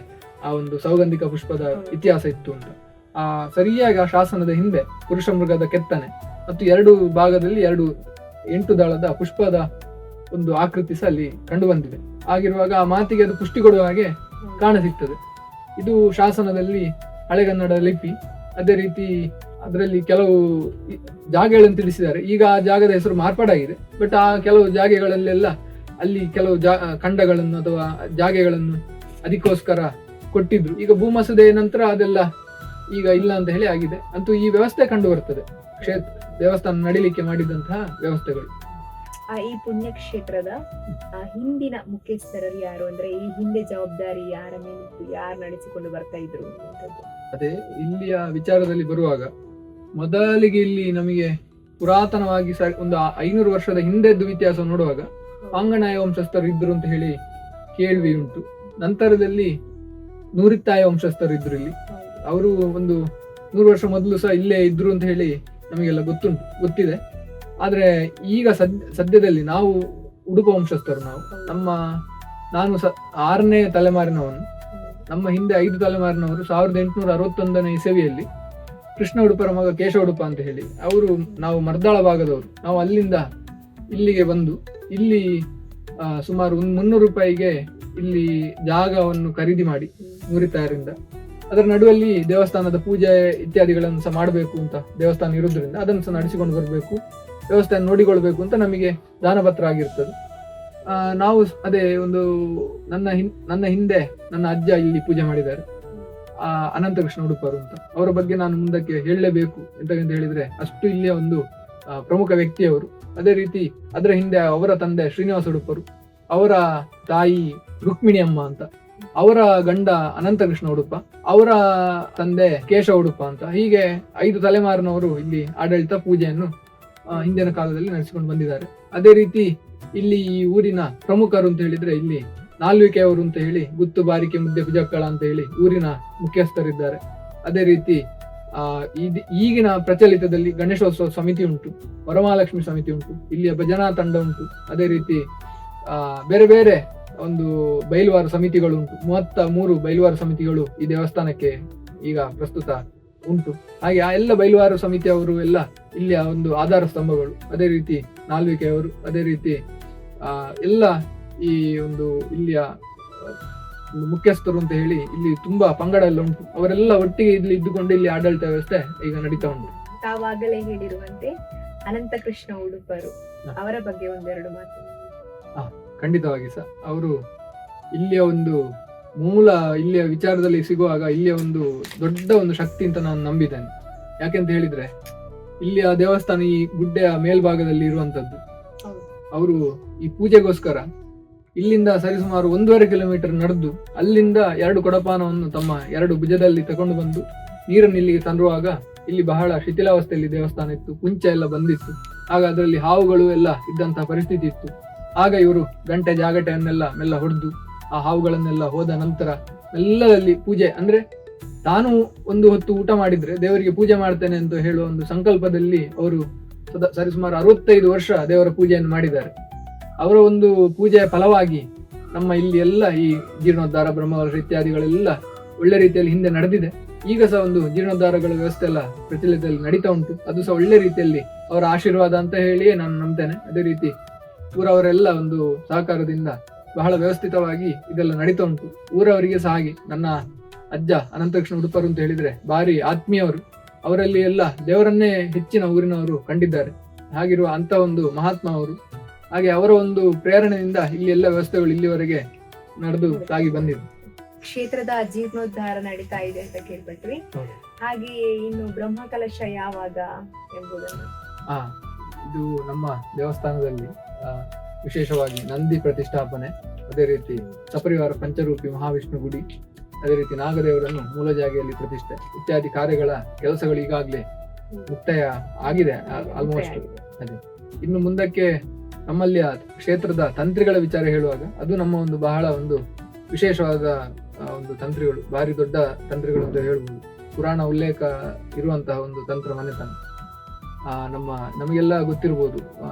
ಆ ಒಂದು ಸೌಗಂಧಿಕ ಪುಷ್ಪದ ಇತಿಹಾಸ ಇತ್ತು ಅಂತ. ಆ ಸರಿಯಾಗಿ ಆ ಶಾಸನದ ಹಿಂದೆ ಪುರುಷ ಮೃಗದ ಕೆತ್ತನೆ ಮತ್ತು ಎರಡು ಭಾಗದಲ್ಲಿ ಎರಡು ಎಂಟು ದಳದ ಪುಷ್ಪದ ಒಂದು ಆಕೃತಿ ಸಹ ಅಲ್ಲಿ ಕಂಡು ಬಂದಿದೆ ಆಗಿರುವಾಗ ಆ ಮಾತಿಗೆ ಅದು ಪುಷ್ಟಿ ಕೊಡುವ ಹಾಗೆ ಕಾಣಸಿಗ್ತದೆ. ಇದು ಶಾಸನದಲ್ಲಿ ಹಳೆಗನ್ನಡ ಲಿಪಿ. ಅದೇ ರೀತಿ ಅದರಲ್ಲಿ ಕೆಲವು ಜಾಗಗಳನ್ನು ತಿಳಿಸಿದ್ದಾರೆ. ಈಗ ಆ ಜಾಗದ ಹೆಸರು ಮಾರ್ಪಾಡಾಗಿದೆ. ಬಟ್ ಆ ಕೆಲವು ಜಾಗಗಳಲ್ಲೆಲ್ಲ ಅಲ್ಲಿ ಕೆಲವು ಜಾ, ಖಂಡಗಳನ್ನು ಅಥವಾ ಜಾಗೆಗಳನ್ನು ಅದಕ್ಕೋಸ್ಕರ ಕೊಟ್ಟಿದ್ರು. ಈಗ ಭೂಮಸದೆ ನಂತರ ಅದೆಲ್ಲ ಈಗ ಇಲ್ಲ ಅಂತ ಹೇಳಿ ಆಗಿದೆ. ಅಂತೂ ಈ ವ್ಯವಸ್ಥೆ ಕಂಡು ಬರ್ತದೆ. ಕ್ಷೇತ್ರ, ದೇವಸ್ಥಾನ ನಡಿಲಿಕ್ಕೆ ಮಾಡಿದಂತಹ ವ್ಯವಸ್ಥೆಗಳು. ಆ ಈ ಪುಣ್ಯಕ್ಷೇತ್ರದ ಹಿಂದಿನ ಮುಖ್ಯಸ್ಥರಲ್ಲಿ ಯಾರು ಅಂದ್ರೆ ಈ ಹಿಂದೆ ಜವಾಬ್ದಾರಿ ಯಾರ ಮೇಲೆ ಯಾರು ನಡೆಸಿಕೊಂಡು ಬರ್ತಾ ಇದ್ರು. ಅದೇ ಇಲ್ಲಿಯ ವಿಚಾರದಲ್ಲಿ ಬರುವಾಗ ಮೊದಲಿಗೆ ಇಲ್ಲಿ ನಮಗೆ ಪುರಾತನವಾಗಿ ಒಂದು ಐನೂರು ವರ್ಷದ ಹಿಂದೆದ್ದು ಇತಿಹಾಸ ನೋಡುವಾಗ ಪಾಂಗಣಾಯ ವಂಶಸ್ಥರು ಇದ್ರು ಅಂತ ಹೇಳಿ ಕೇಳ್ವಿ ಉಂಟು. ನಂತರದಲ್ಲಿ ನೂರಿತ್ತಾಯ ವಂಶಸ್ಥರು ಇದ್ರು ಇಲ್ಲಿ. ಅವರು ಒಂದು ನೂರು ವರ್ಷ ಮೊದಲು ಸಹ ಇಲ್ಲೇ ಇದ್ರು ಅಂತ ಹೇಳಿ ನಮಗೆಲ್ಲ ಗೊತ್ತುಂಟು ಗೊತ್ತಿದೆ. ಆದ್ರೆ ಈಗ ಸದ್, ಸದ್ಯದಲ್ಲಿ ನಾವು ಉಡುಪ ವಂಶಸ್ಥರು ನಾವು. ನಮ್ಮ ನಾನು ಸ, ಆರನೇ ತಲೆಮಾರಿನವನು. ನಮ್ಮ ಹಿಂದೆ ಐದು ತಲೆಮಾರಿನವರು ಸಾವಿರದ ಎಂಟುನೂರ ಅರವತ್ತೊಂದನೇ ಇಸವಿಯಲ್ಲಿ ಕೃಷ್ಣ ಉಡುಪರ ಮಗ ಕೇಶವ ಉಡುಪ ಅಂತ ಹೇಳಿ ಅವರು ನಾವು ಮರ್ದಾಳ ಭಾಗದವರು. ನಾವು ಅಲ್ಲಿಂದ ಇಲ್ಲಿಗೆ ಬಂದು ಇಲ್ಲಿ ಸುಮಾರು ಒಂದು ಮುನ್ನೂರು ರೂಪಾಯಿಗೆ ಇಲ್ಲಿ ಜಾಗವನ್ನು ಖರೀದಿ ಮಾಡಿ ನುರಿತಾರಿಂದ ಅದರ ನಡುವಲ್ಲಿ ದೇವಸ್ಥಾನದ ಪೂಜೆ ಇತ್ಯಾದಿಗಳನ್ನು ಸಹ ಮಾಡಬೇಕು ಅಂತ ದೇವಸ್ಥಾನ ಇರೋದ್ರಿಂದ ಅದನ್ನು ಸಹ ನಡೆಸಿಕೊಂಡು ಬರಬೇಕು. ವ್ಯವಸ್ಥೆಯನ್ನು ನೋಡಿಕೊಳ್ಬೇಕು ಅಂತ ನಮಗೆ ದಾನಪತ್ರ ಆಗಿರ್ತದೆ. ನಾವು ಅದೇ ಒಂದು ನನ್ನ ಹಿನ್, ನನ್ನ ಹಿಂದೆ ನನ್ನ ಅಜ್ಜ ಇಲ್ಲಿ ಪೂಜೆ ಮಾಡಿದ್ದಾರೆ. ಆ, ಅನಂತಕೃಷ್ಣ ಉಡುಪರು ಅಂತ. ಅವರ ಬಗ್ಗೆ ನಾನು ಮುಂದಕ್ಕೆ ಹೇಳಲೇಬೇಕು ಅಂತ ಹೇಳಿದ್ರೆ, ಅಷ್ಟು ಇಲ್ಲಿಯ ಒಂದು ಪ್ರಮುಖ ವ್ಯಕ್ತಿಯವರು. ಅದೇ ರೀತಿ ಅದರ ಹಿಂದೆ ಅವರ ತಂದೆ ಶ್ರೀನಿವಾಸ ಉಡುಪರು, ಅವರ ತಾಯಿ ರುಕ್ಮಿಣಿ ಅಮ್ಮ ಅಂತ, ಅವರ ಗಂಡ ಅನಂತಕೃಷ್ಣ ಉಡುಪ, ಅವರ ತಂದೆ ಕೇಶವ ಉಡುಪ ಅಂತ. ಹೀಗೆ ಐದು ತಲೆಮಾರಿನವರು ಇಲ್ಲಿ ಆಡಳಿತ ಪೂಜೆಯನ್ನು ಹಿಂದಿನ ಕಾಲದಲ್ಲಿ ನಡೆಸಿಕೊಂಡು ಬಂದಿದ್ದಾರೆ. ಅದೇ ರೀತಿ ಇಲ್ಲಿ ಈ ಊರಿನ ಪ್ರಮುಖರು ಅಂತ ಹೇಳಿದ್ರೆ ಇಲ್ಲಿ ನಾಲ್ವಿಕೆಯವರು ಅಂತ ಹೇಳಿ, ಗುತ್ತು ಬಾರಿಕೆ ಮುದ್ದೆ ಭುಜಕ್ಕಳ ಅಂತ ಹೇಳಿ ಊರಿನ ಮುಖ್ಯಸ್ಥರಿದ್ದಾರೆ. ಅದೇ ರೀತಿ, ಆ ಈಗಿನ ಪ್ರಚಲಿತದಲ್ಲಿ ಗಣೇಶೋತ್ಸವ ಸಮಿತಿ ಉಂಟು, ವರಮಹಾಲಕ್ಷ್ಮಿ ಸಮಿತಿ ಉಂಟು, ಇಲ್ಲಿಯ ಭಜನಾ ತಂಡ ಉಂಟು, ಅದೇ ರೀತಿ, ಆ, ಬೇರೆ ಬೇರೆ ಒಂದು ಬಯಲುವಾರ ಸಮಿತಿಗಳು ಉಂಟು. ಮೂವತ್ತ ಮೂರು ಸಮಿತಿಗಳು ಈ ದೇವಸ್ಥಾನಕ್ಕೆ ಈಗ ಪ್ರಸ್ತುತ ಉಂಟು. ಹಾಗೆ ಆ ಎಲ್ಲ ಬೈಲುವಾರ ಸಮಿತಿ ಅವರು ಎಲ್ಲ ಇಲ್ಲಿಯ ಒಂದು ಆಧಾರ ಸ್ತಂಭಗಳು ಅದೇ ರೀತಿ ನಾಲ್ವಿಕೆಯವರು ಅದೇ ರೀತಿ ಆ ಎಲ್ಲ ಈ ಒಂದು ಇಲ್ಲಿಯ ಮುಖ್ಯಸ್ಥರು ಅಂತ ಹೇಳಿ ಇಲ್ಲಿ ತುಂಬಾ ಪಂಗಡ ಎಲ್ಲ ಉಂಟು. ಅವರೆಲ್ಲ ಒಟ್ಟಿಗೆ ಇಲ್ಲಿ ಇದ್ದುಕೊಂಡು ಇಲ್ಲಿ ಆಡಳಿತ ವ್ಯವಸ್ಥೆ ಈಗ ನಡೀತಾ ಉಂಟು. ತಾವಾಗಲೇ ಹೇಳಿರುವಂತೆ ಅನಂತಕೃಷ್ಣ ಉಡುಪರು ಅವರ ಬಗ್ಗೆ ಒಂದೆರಡು ಮಾತು. ಖಂಡಿತವಾಗಿ ಸರ್. ಅವರು ಇಲ್ಲಿಯ ಒಂದು ಮೂಲ ಇಲ್ಲಿಯ ವಿಚಾರದಲ್ಲಿ ಸಿಗುವಾಗ ಇಲ್ಲಿಯ ಒಂದು ದೊಡ್ಡ ಒಂದು ಶಕ್ತಿ ಅಂತ ನಾನು ನಂಬಿದ್ದೇನೆ. ಯಾಕೆಂತ ಹೇಳಿದ್ರೆ ಇಲ್ಲಿಯ ದೇವಸ್ಥಾನ ಈ ಗುಡ್ಡೆಯ ಮೇಲ್ಭಾಗದಲ್ಲಿ ಇರುವಂತದ್ದು ಅವರು ಈ ಪೂಜೆಗೋಸ್ಕರ ಇಲ್ಲಿಂದ ಸರಿಸುಮಾರು ಒಂದೂವರೆ ಕಿಲೋಮೀಟರ್ ನಡೆದು ಅಲ್ಲಿಂದ ಎರಡು ಕೊಡಪಾನವನ್ನು ತಮ್ಮ ಎರಡು ಭುಜದಲ್ಲಿ ತಗೊಂಡು ಬಂದು ನೀರನ್ನು ಇಲ್ಲಿಗೆ ತರುವಾಗ ಇಲ್ಲಿ ಬಹಳ ಶಿಥಿಲಾವಸ್ಥೆಯಲ್ಲಿ ದೇವಸ್ಥಾನ ಇತ್ತು ಕುಂಚ ಎಲ್ಲ ಬಂದಿತ್ತು. ಆಗ ಅದರಲ್ಲಿ ಹಾವುಗಳು ಎಲ್ಲ ಇದ್ದಂತಹ ಪರಿಸ್ಥಿತಿ ಇತ್ತು. ಆಗ ಇವರು ಗಂಟೆ ಜಾಗಟೆಯನ್ನೆಲ್ಲ ಮೆಲ್ಲ ಹೊಡೆದು ಆ ಹಾವುಗಳನ್ನೆಲ್ಲ ಹೋದ ನಂತರ ಎಲ್ಲದಲ್ಲಿ ಪೂಜೆ, ಅಂದ್ರೆ ತಾನು ಒಂದು ಹೊತ್ತು ಊಟ ಮಾಡಿದ್ರೆ ದೇವರಿಗೆ ಪೂಜೆ ಮಾಡ್ತೇನೆ ಅಂತ ಹೇಳುವ ಒಂದು ಸಂಕಲ್ಪದಲ್ಲಿ ಅವರು ಸದಾ ಸರಿಸುಮಾರು ಅರವತ್ತೈದು ವರ್ಷ ದೇವರ ಪೂಜೆಯನ್ನು ಮಾಡಿದ್ದಾರೆ. ಅವರ ಒಂದು ಪೂಜೆಯ ಫಲವಾಗಿ ನಮ್ಮ ಇಲ್ಲಿ ಎಲ್ಲ ಈ ಜೀರ್ಣೋದ್ಧಾರ, ಬ್ರಹ್ಮವರ್ಷ ಇತ್ಯಾದಿಗಳೆಲ್ಲ ಒಳ್ಳೆ ರೀತಿಯಲ್ಲಿ ಹಿಂದೆ ನಡೆದಿದೆ. ಈಗ ಸಹ ಒಂದು ಜೀರ್ಣೋದ್ಧಾರಗಳ ವ್ಯವಸ್ಥೆ ಎಲ್ಲ ಪ್ರಚಲಿತದಲ್ಲಿ ನಡೀತಾ ಉಂಟು. ಅದು ಸಹ ಒಳ್ಳೆ ರೀತಿಯಲ್ಲಿ ಅವರ ಆಶೀರ್ವಾದ ಅಂತ ಹೇಳಿಯೇ ನಾನು ನಂಬ್ತೇನೆ. ಅದೇ ರೀತಿ ಊರವರೆಲ್ಲ ಒಂದು ಸಹಕಾರದಿಂದ ಬಹಳ ವ್ಯವಸ್ಥಿತವಾಗಿ ಇದೆಲ್ಲ ನಡೀತಾ ಉಂಟು ಊರವರಿಗೆ ಸಹ ಹಾಗೆ. ನನ್ನ ಅಜ್ಜ ಅನಂತಕೃಷ್ಣ ಉಡುಪರು ಅಂತ ಹೇಳಿದ್ರೆ ಭಾರಿ ಆತ್ಮೀಯವರು. ಅವರಲ್ಲಿ ಎಲ್ಲ ದೇವರನ್ನೇ ಹೆಚ್ಚಿನ ಊರಿನವರು ಕಂಡಿದ್ದಾರೆ. ಹಾಗಿರುವ ಅಂತ ಒಂದು ಮಹಾತ್ಮ ಅವರು. ಹಾಗೆ ಅವರ ಒಂದು ಪ್ರೇರಣೆಯಿಂದ ಇಲ್ಲಿ ಎಲ್ಲ ವ್ಯವಸ್ಥೆಗಳು ಇಲ್ಲಿವರೆಗೆ ನಡೆದು ಸಾಗಿ ಬಂದಿದೆ. ಕ್ಷೇತ್ರದ ಜೀರ್ಣೋದ್ಧಾರ ನಡೀತಾ ಇದೆ ಅಂತ ಕೇಳ್ಪಟ್ವಿ. ಹೌದು. ಹಾಗೆಯೇ ಇನ್ನು ಬ್ರಹ್ಮ ಕಲಶ ಯಾವಾಗ ಎಂಬುದನ್ನು? ಇದು ನಮ್ಮ ದೇವಸ್ಥಾನದಲ್ಲಿ ವಿಶೇಷವಾಗಿ ನಂದಿ ಪ್ರತಿಷ್ಠಾಪನೆ ಅದೇ ರೀತಿ ಸಪರಿವಾರ ಪಂಚರೂಪಿ ಮಹಾವಿಷ್ಣು ಗುಡಿ ಅದೇ ರೀತಿ ನಾಗದೇವರನ್ನು ಮೂಲ ಜಾಗೆಯಲ್ಲಿ ಪ್ರತಿಷ್ಠೆ ಇತ್ಯಾದಿ ಕಾರ್ಯಗಳ ಕೆಲಸಗಳು ಈಗಾಗಲೇ ಮುಕ್ತಾಯ ಆಗಿದೆ ಆಲ್ಮೋಸ್ಟ್ ಅದೇ. ಇನ್ನು ಮುಂದಕ್ಕೆ ನಮ್ಮಲ್ಲಿಯ ಕ್ಷೇತ್ರದ ತಂತ್ರಿಗಳ ವಿಚಾರ ಹೇಳುವಾಗ ಅದು ನಮ್ಮ ಒಂದು ಬಹಳ ಒಂದು ವಿಶೇಷವಾದ ಒಂದು ತಂತ್ರಿಗಳು ಭಾರಿ ದೊಡ್ಡ ತಂತ್ರಿಗಳು ಅಂತ ಹೇಳ್ಬೋದು. ಪುರಾಣ ಉಲ್ಲೇಖ ಇರುವಂತಹ ಒಂದು ತಂತ್ರ ಮನೆತನ. ಆ, ನಮ್ಮ ನಮಗೆಲ್ಲ ಗೊತ್ತಿರ್ಬೋದು ಆ,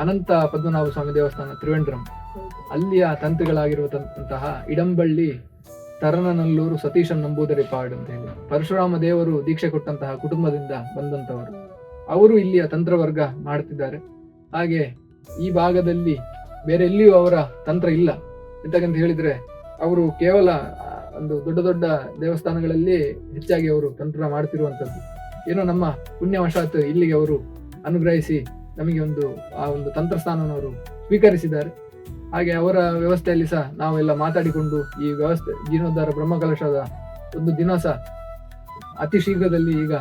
ಅನಂತ ಪದ್ಮನಾಭ ಸ್ವಾಮಿ ದೇವಸ್ಥಾನ ತ್ರಿವೇಂದ್ರಂ. ಅಲ್ಲಿಯ ತಂತ್ರಿಗಳಾಗಿರುವಂತಹ ಇಡಂಬಳ್ಳಿ, ತರನನಲ್ಲೂರು, ಸತೀಶನ್ ನಂಬೂದರಿ ಪಾಡ್ ಅಂತ ಹೇಳಿ. ಪರಶುರಾಮ ದೇವರು ದೀಕ್ಷೆ ಕೊಟ್ಟಂತಹ ಕುಟುಂಬದಿಂದ ಬಂದಂತವರು ಅವರು ಇಲ್ಲಿಯ ತಂತ್ರವರ್ಗ ಮಾಡ್ತಿದ್ದಾರೆ. ಹಾಗೆ ಈ ಭಾಗದಲ್ಲಿ ಬೇರೆ ಎಲ್ಲಿಯೂ ಅವರ ತಂತ್ರ ಇಲ್ಲ. ಎಂತಕ್ಕಂತ ಹೇಳಿದ್ರೆ ಅವರು ಕೇವಲ ಒಂದು ದೊಡ್ಡ ದೊಡ್ಡ ದೇವಸ್ಥಾನಗಳಲ್ಲಿ ಹೆಚ್ಚಾಗಿ ಅವರು ತಂತ್ರ ಮಾಡ್ತಿರುವಂತದ್ದು ಏನೋ ನಮ್ಮ ಪುಣ್ಯವಶಾತ್ ಇಲ್ಲಿಗೆ ಅವರು ಅನುಗ್ರಹಿಸಿ ನಮಗೆ ಒಂದು, ಆ ಒಂದು ತಂತ್ರಸ್ಥಾನವನ್ನು ಅವರು ಸ್ವೀಕರಿಸಿದ್ದಾರೆ. ಹಾಗೆ ಅವರ ವ್ಯವಸ್ಥೆಯಲ್ಲಿ ಸಹ ನಾವೆಲ್ಲ ಮಾತಾಡಿಕೊಂಡು ಈ ವ್ಯವಸ್ಥೆ, ಜೀರ್ಣೋದ್ಧಾರ ಬ್ರಹ್ಮಕಲಶದ ಒಂದು ದಿನ ಸಹ ಅತಿ ಶೀಘ್ರದಲ್ಲಿ ಈಗ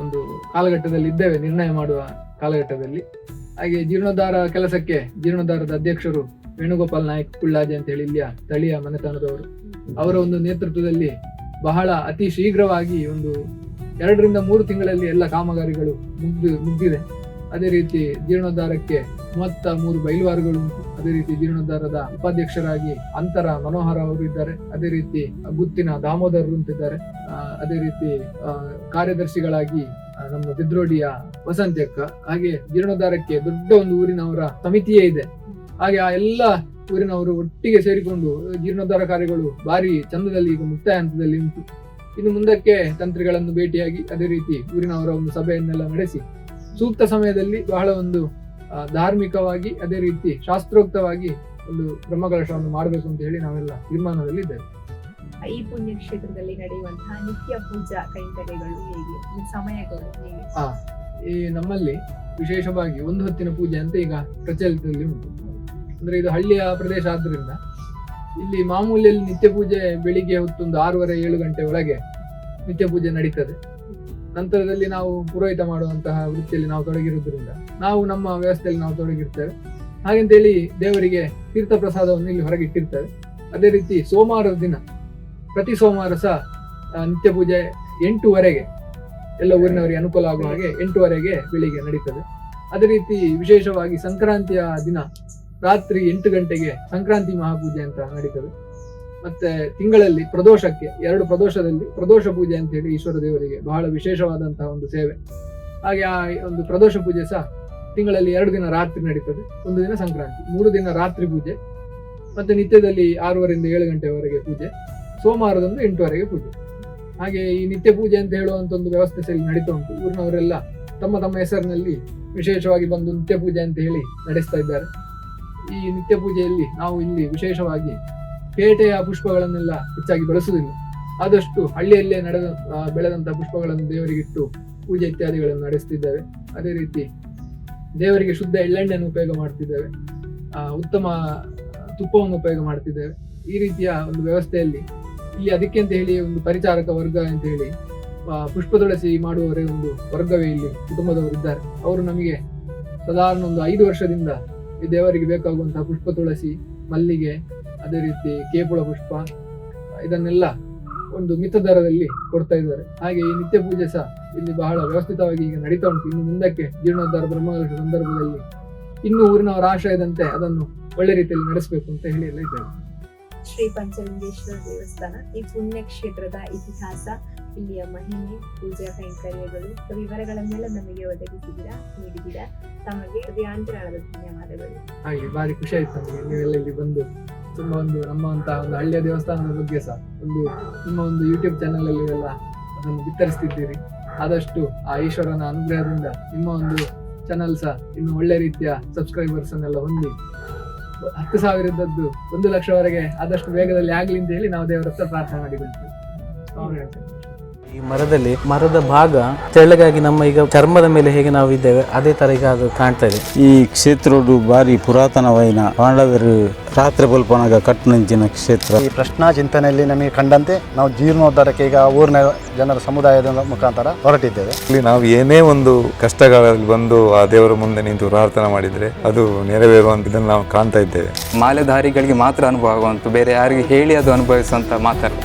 ಒಂದು ಕಾಲಘಟ್ಟದಲ್ಲಿ ಇದ್ದೇವೆ, ನಿರ್ಣಯ ಮಾಡುವ ಕಾಲಘಟ್ಟದಲ್ಲಿ. ಹಾಗೆ ಜೀರ್ಣೋದ್ಧಾರ ಕೆಲಸಕ್ಕೆ ಜೀರ್ಣೋದ್ಧಾರದ ಅಧ್ಯಕ್ಷರು ವೇಣುಗೋಪಾಲ್ ನಾಯಕ್ ಕುಳ್ಳಾಜೆ ಅಂತ ಹೇಳಿ ಇಲ್ಲಿಯ ಸ್ಥಳೀಯ ಮನೆತನದವರು. ಅವರ ಒಂದು ನೇತೃತ್ವದಲ್ಲಿ ಬಹಳ ಅತಿ ಶೀಘ್ರವಾಗಿ ಒಂದು ಎರಡರಿಂದ ಮೂರು ತಿಂಗಳಲ್ಲಿ ಎಲ್ಲ ಕಾಮಗಾರಿಗಳು ಮುಗ್ದು, ಮುಗ್ದಿದೆ. ಅದೇ ರೀತಿ ಜೀರ್ಣೋದ್ಧಾರಕ್ಕೆ ಮೂವತ್ತ ಮೂರು ಬೈಲುವಾರುಗಳು ಅದೇ ರೀತಿ ಜೀರ್ಣೋದ್ಧಾರದ ಉಪಾಧ್ಯಕ್ಷರಾಗಿ ಅಂತರ ಮನೋಹರ ಅವರು ಇದ್ದಾರೆ. ಅದೇ ರೀತಿ ಗುತ್ತಿನ ದಾಮೋದರರು ಅಂತಿದ್ದಾರೆ. ಅದೇ ರೀತಿ ಕಾರ್ಯದರ್ಶಿಗಳಾಗಿ ನಮ್ಮ ಬಿದ್ರೋಡಿಯ ವಸಂತ ಅಕ್ಕ ಹಾಗೆ ಜೀರ್ಣೋದ್ಧಾರಕ್ಕೆ ದೊಡ್ಡ ಒಂದು ಊರಿನವರ ಸಮಿತಿಯೇ ಇದೆ. ಹಾಗೆ ಆ ಎಲ್ಲ ಊರಿನವರು ಒಟ್ಟಿಗೆ ಸೇರಿಕೊಂಡು ಜೀರ್ಣೋದ್ಧಾರ ಕಾರ್ಯಗಳು ಭಾರಿ ಚಂದದಲ್ಲಿ, ಈಗ ಮುಕ್ತಾಯ ಹಂತದಲ್ಲಿ ಉಂಟು. ಇನ್ನು ಮುಂದಕ್ಕೆ ತಂತ್ರಿಗಳನ್ನು ಭೇಟಿಯಾಗಿ ಅದೇ ರೀತಿ ಊರಿನವರ ಒಂದು ಸಭೆಯನ್ನೆಲ್ಲ ನಡೆಸಿ ಸೂಕ್ತ ಸಮಯದಲ್ಲಿ ಬಹಳ ಒಂದು ಧಾರ್ಮಿಕವಾಗಿ ಅದೇ ರೀತಿ ಶಾಸ್ತ್ರೋಕ್ತವಾಗಿ ಒಂದು ಬ್ರಹ್ಮಕಲಶವನ್ನು ಮಾಡಬೇಕು ಅಂತ ಹೇಳಿ ನಾವೆಲ್ಲ ತೀರ್ಮಾನದಲ್ಲಿ ಇದ್ದೇವೆ ಈ ಪುಣ್ಯಕ್ಷೇತ್ರದಲ್ಲಿ ನಡೆಯುವಂತಹ ನಿತ್ಯ ಪೂಜಾ ಕೈಂಕರ್ಯಗಳು ಹೇಗೆ? ಈ ಸಮಯಗಳು ಹೇಗೆ? ಆ, ಈ ನಮ್ಮಲ್ಲಿ ವಿಶೇಷವಾಗಿ ಒಂದು ಹೊತ್ತಿನ ಪೂಜೆ ಅಂತ ಈಗ ಪ್ರಚಲಿತದಲ್ಲಿ ಉಂಟು. ಅಂದ್ರೆ ಇದು ಹಳ್ಳಿಯ ಪ್ರದೇಶ ಆದ್ರಿಂದ ಇಲ್ಲಿ ಮಾಮೂಲಿಯಲ್ಲಿ ನಿತ್ಯ ಪೂಜೆ ಬೆಳಿಗ್ಗೆ ಹೊತ್ತೊಂದು ಆರೂವರೆ ಏಳು ಗಂಟೆ ಒಳಗೆ ನಿತ್ಯ ಪೂಜೆ ನಡೀತದೆ. ನಂತರದಲ್ಲಿ ನಾವು ಪುರೋಹಿತ ಮಾಡುವಂತಹ ವೃತ್ತಿಯಲ್ಲಿ ನಾವು ತೊಡಗಿರುವುದರಿಂದ ನಾವು ನಮ್ಮ ವ್ಯವಸ್ಥೆಯಲ್ಲಿ ನಾವು ತೊಡಗಿರ್ತೇವೆ. ಹಾಗೆಂತೇಳಿ ದೇವರಿಗೆ ತೀರ್ಥ ಪ್ರಸಾದವನ್ನು ಇಲ್ಲಿ ಹೊರಗೆ ಇಟ್ಟಿರ್ತೇವೆ ಅದೇ ರೀತಿ ಸೋಮವಾರದ ದಿನ ಪ್ರತಿ ಸೋಮವಾರ ಸಹ ನಿತ್ಯ ಪೂಜೆ ಎಂಟುವರೆಗೆ ಎಲ್ಲ ಊರಿನವರಿಗೆ ಅನುಕೂಲ ಆಗುವ ಹಾಗೆ ಎಂಟುವರೆಗೆ ಬೆಳಿಗ್ಗೆ ನಡೀತದೆ. ಅದೇ ರೀತಿ ವಿಶೇಷವಾಗಿ ಸಂಕ್ರಾಂತಿಯ ದಿನ ರಾತ್ರಿ ಎಂಟು ಗಂಟೆಗೆ ಸಂಕ್ರಾಂತಿ ಮಹಾಪೂಜೆ ಅಂತ ನಡೀತದೆ. ಮತ್ತೆ ತಿಂಗಳಲ್ಲಿ, ಪ್ರದೋಷಕ್ಕೆ, ಎರಡು ಪ್ರದೋಷದಲ್ಲಿ, ಪ್ರದೋಷ ಪೂಜೆ ಅಂತ ಹೇಳಿ ಈಶ್ವರ ದೇವರಿಗೆ ಬಹಳ ವಿಶೇಷವಾದಂತಹ ಒಂದು ಸೇವೆ. ಹಾಗೆ ಆ ಒಂದು ಪ್ರದೋಷ ಪೂಜೆ ಸಹ ತಿಂಗಳಲ್ಲಿ ಎರಡು ದಿನ ರಾತ್ರಿ ನಡೀತದೆ. ಒಂದು ದಿನ ಸಂಕ್ರಾಂತಿ, ಮೂರು ದಿನ ರಾತ್ರಿ ಪೂಜೆ, ಮತ್ತೆ ನಿತ್ಯದಲ್ಲಿ ಆರೂವರೆಯಿಂದ ಏಳು ಗಂಟೆವರೆಗೆ ಪೂಜೆ, ಸೋಮವಾರದಂದು ಎಂಟುವರೆಗೆ ಪೂಜೆ. ಹಾಗೆ ಈ ನಿತ್ಯ ಪೂಜೆ ಅಂತ ಹೇಳುವಂತ ಒಂದು ವ್ಯವಸ್ಥೆ ಸರಿ ನಡೀತಾ ಉಂಟು. ಊರಿನವರೆಲ್ಲ ತಮ್ಮ ತಮ್ಮ ಹೆಸರಿನಲ್ಲಿ ವಿಶೇಷವಾಗಿ ಬಂದು ನಿತ್ಯ ಪೂಜೆ ಅಂತ ಹೇಳಿ ನಡೆಸ್ತಾ ಇದ್ದಾರೆ. ಈ ನಿತ್ಯ ಪೂಜೆಯಲ್ಲಿ ನಾವು ಇಲ್ಲಿ ವಿಶೇಷವಾಗಿ ಪೇಟೆಯ ಪುಷ್ಪಗಳನ್ನೆಲ್ಲ ಹೆಚ್ಚಾಗಿ ಬಳಸುವುದಿಲ್ಲ. ಆದಷ್ಟು ಹಳ್ಳಿಯಲ್ಲೇ ನಡೆದ ಬೆಳೆದಂತಹ ಪುಷ್ಪಗಳನ್ನು ದೇವರಿಗಿಟ್ಟು ಪೂಜೆ ಇತ್ಯಾದಿಗಳನ್ನು ನಡೆಸ್ತಿದ್ದೇವೆ. ಅದೇ ರೀತಿ ದೇವರಿಗೆ ಶುದ್ಧ ಎಳ್ಳೆಣ್ಣೆಯನ್ನು ಉಪಯೋಗ ಮಾಡ್ತಿದ್ದೇವೆ. ಉತ್ತಮ ತುಪ್ಪವನ್ನು ಉಪಯೋಗ ಮಾಡ್ತಿದ್ದೇವೆ. ಈ ರೀತಿಯ ಒಂದು ವ್ಯವಸ್ಥೆಯಲ್ಲಿ ಈ ಅದಕ್ಕೆ ಅಂತ ಹೇಳಿ ಒಂದು ಪರಿಚಾರಕ ವರ್ಗ ಅಂತ ಹೇಳಿ ಪುಷ್ಪ ತುಳಸಿ ಮಾಡುವವರೇ ಒಂದು ವರ್ಗವೇ ಇಲ್ಲಿ ಕುಟುಂಬದವರು ಇದ್ದಾರೆ. ಅವರು ನಮಗೆ ಸಾಧಾರಣ ಒಂದು ಐದು ವರ್ಷದಿಂದ ಈ ದೇವರಿಗೆ ಬೇಕಾಗುವಂತಹ ಪುಷ್ಪ ತುಳಸಿ, ಮಲ್ಲಿಗೆ ಅದೇ ರೀತಿ ಕೇಪುಳ ಪುಷ್ಪ ಇದನ್ನೆಲ್ಲ ಒಂದು ಮಿತ ದರದಲ್ಲಿ ಕೊಡ್ತಾ ಇದ್ದಾರೆ. ಹಾಗೆ ಈ ನಿತ್ಯ ಪೂಜೆ ಸಹ ಇಲ್ಲಿ ಬಹಳ ವ್ಯವಸ್ಥಿತವಾಗಿ ಈಗ ನಡೀತಾ ಉಂಟು. ಇನ್ನು ಮುಂದಕ್ಕೆ ಜೀರ್ಣೋದ್ಧಾರ ಬ್ರಹ್ಮಕಲಶ ಸಂದರ್ಭದಲ್ಲಿ ಇನ್ನು ಊರಿನವರ ಆಶಯದಂತೆ ಅದನ್ನು ಒಳ್ಳೆ ರೀತಿಯಲ್ಲಿ ನಡೆಸಬೇಕು ಅಂತ ಹೇಳಿ ಎಲ್ಲ ಇದ್ದಾರೆ. ಶ್ರೀ ಪಂಚಲಿಂಗೇಶ್ವರ ದೇವಸ್ಥಾನ ಈ ಪುಣ್ಯ ಕ್ಷೇತ್ರದ ಇತಿಹಾಸ ಇಲ್ಲಿಯ ಮಹಿಮೆ ಪೂಜಾ ಕೈಂಕರ್ಯಗಳು ವಿವರಗಳನ್ನೆಲ್ಲ ನಮಗೆ ಒದಗಿಸಿದ್ದೀರಾ ನೀಡಿದ್ದೀರಾ ತಮಗೆ ಧನ್ಯವಾದಗಳು. ಹಾಗೆ ಭಾರಿ ಖುಷಿ ಆಯ್ತು ನಮಗೆ. ನೀವೆಲ್ಲ ಇಲ್ಲಿ ಬಂದು ತುಂಬಾ ಒಂದು ನಮ್ಮಂತಹ ಒಂದು ಹಳ್ಳಿಯ ದೇವಸ್ಥಾನದ ಬಗ್ಗೆ ಸಹ ಒಂದು ನಿಮ್ಮ ಒಂದು ಯೂಟ್ಯೂಬ್ ಚಾನೆಲ್ ಅಲ್ಲಿ ಎಲ್ಲ ಅದನ್ನು ಬಿತ್ತರಿಸ್ತಿದ್ದೀರಿ ಆದಷ್ಟು ಆ ಈಶ್ವರನ ಅನುಗ್ರಹದಿಂದ ನಿಮ್ಮ ಒಂದು ಚಾನಲ್ ಸಹ ಇನ್ನು ಒಳ್ಳೆ ರೀತಿಯ ಸಬ್ಸ್ಕ್ರೈಬರ್ಸ್ ಅನ್ನೆಲ್ಲ ಹೊಂದಿ ಹತ್ತು ಸಾವಿರದದ್ದು ಒಂದು ಲಕ್ಷವರೆಗೆ ಆದಷ್ಟು ವೇಗದಲ್ಲಿ ಆಗ್ಲಿ ಅಂತ ಹೇಳಿ ನಾವು ದೇವರ ಹತ್ರ ಪ್ರಾರ್ಥನೆ ಹೇಳ್ತಾರೆ. ಈ ಮರದಲ್ಲಿ ಮರದ ಭಾಗ ತೆಳ್ಳಗಾಗಿ ನಮ್ಮ ಈಗ ಚರ್ಮದ ಮೇಲೆ ಹೇಗೆ ನಾವು ಇದ್ದೇವೆ ಅದೇ ತರ ಈಗ ಅದು ಕಾಣ್ತಾ ಇದೆ. ಈ ಕ್ಷೇತ್ರಡು ಬಾರಿ ಪುರಾತನವೈನ ಪಾಂಡವರು ರಾತ್ರಿ ಬಲ್ಪನಾಗ ಕಟ್ಟುನಂಚಿನ ಕ್ಷೇತ್ರ. ಈ ಪ್ರಶ್ನಾ ಚಿಂತನೆಯಲ್ಲಿ ನಮಗೆ ಕಂಡಂತೆ ನಾವು ಜೀರ್ಣೋದ್ಧಾರಕ್ಕೆ ಈಗ ಊರಿನ ಜನರ ಸಮುದಾಯದ ಮುಖಾಂತರ ಹೊರಟಿದ್ದೇವೆ. ಇಲ್ಲಿ ನಾವು ಏನೇ ಒಂದು ಕಷ್ಟಗಳಲ್ಲಿ ಬಂದು ಆ ದೇವರ ಮುಂದೆ ನಿಂತು ಪ್ರಾರ್ಥನೆ ಮಾಡಿದ್ರೆ ಅದು ನೆರವೇರುವಂತ ಇದನ್ನು ನಾವು ಕಾಣ್ತಾ ಇದ್ದೇವೆ. ಮಾಲೆಧಾರಿಗಳಿಗೆ ಮಾತ್ರ ಅನುಭವ ಆಗುವಂತ ಬೇರೆ ಯಾರಿಗೆ ಹೇಳಿ ಅದು ಅನುಭವಿಸುವಂತ ಮಾತಲ್ಲ.